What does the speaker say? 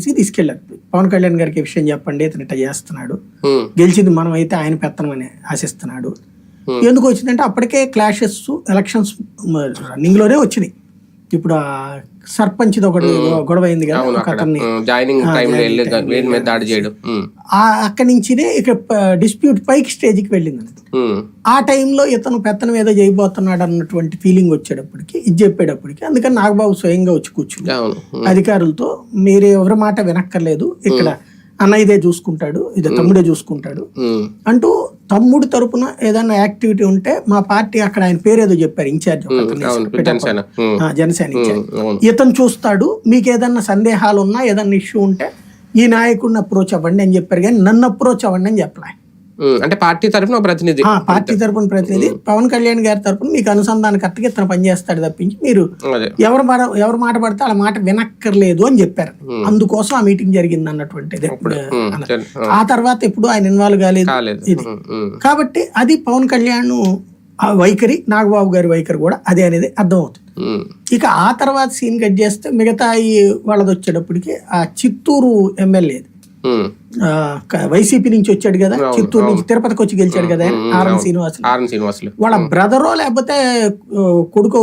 తీసుకెళ్ళారు పవన్ కళ్యాణ్ గారికి విషయం చెప్పండి ఇతను ఇట్లా చేస్తున్నాడు. గెలిచింది మనం అయితే ఆయన పెత్తనమని ఆశిస్తున్నాడు. ఎందుకు వచ్చిందంటే అప్పటికే క్లాషెస్ ఎలక్షన్స్ రన్నింగ్లోనే వచ్చినాయి. ఇప్పుడు ఆ సర్పంచ్ ఒకటి గొడవ అయింది కదా అతన్ని జాయినింగ్ టైంలో మీద దాడి చేయడం. అక్కడి నుంచినే ఇక డిస్ప్యూట్ పైకి స్టేజ్కి వెళ్ళింది ఆ టైంలో ఇతను పెత్తనం ఏదో చేయబోతున్నాడు అన్నటువంటి ఫీలింగ్ వచ్చేటప్పటికి ఇది చెప్పేటప్పటికి అందుకని నాగబాబు స్వయంగా వచ్చి ఉమ్, అధికారులతో మీరు ఎవరి మాట వినక్కర్లేదు ఇక్కడ అన్న ఇదే చూసుకుంటాడు ఇదే తమ్ముడే చూసుకుంటాడు. అంటూ తమ్ముడు తరపున ఏదైనా యాక్టివిటీ ఉంటే మా పార్టీ అక్కడ ఆయన పేరు ఏదో చెప్పారు ఇన్ఛార్జ్. జనసేన. ఇతను చూస్తాడు మీకు ఏదన్నా సందేహాలు ఉన్నా ఏదన్నా ఇష్యూ ఉంటే ఈ నాయకుడిని అప్రోచ్ అవ్వండి అని చెప్పారు కానీ నన్ను అప్రోచ్ అవ్వండి అని చెప్పలే. అంటే పార్టీ తరఫున ప్రతినిధి. పార్టీ తరపున ప్రతినిధి. పవన్ కళ్యాణ్ గారి తరపున మీకు అనుసంధానకర్తగా ఇతను పనిచేస్తాడు తప్పించి మీరు ఎవరు ఎవరు మాట పడితే వాళ్ళ మాట వినక్కర్లేదు అని చెప్పారు. అందుకోసం ఆ మీటింగ్ జరిగింది అన్నటువంటిది. ఆ, తర్వాత ఎప్పుడు ఆయన ఇన్వాల్వ్ కాలేదు. ఇది. కాబట్టి అది పవన్ కళ్యాణ్ ఆ వైఖరి నాగబాబు గారి వైఖరి కూడా అదే అనేది అర్థమవుతుంది. ఇక ఆ తర్వాత సీన్ కట్ చేస్తే మిగతా ఈ వాళ్ళది వచ్చేటప్పటికి ఆ చిత్తూరు ఎమ్మెల్యే ఉమ్, వైసీపీ నుంచి వచ్చాడు కదా చిత్తూరు నుంచి తిరుపతికి వచ్చి గెలిచాడు కదా ఆర్ఎన్ శ్రీనివాస్ ఆర్ఎన్ శ్రీనివాసులు. వాళ్ళ బ్రదరో లేకపోతే కొడుకు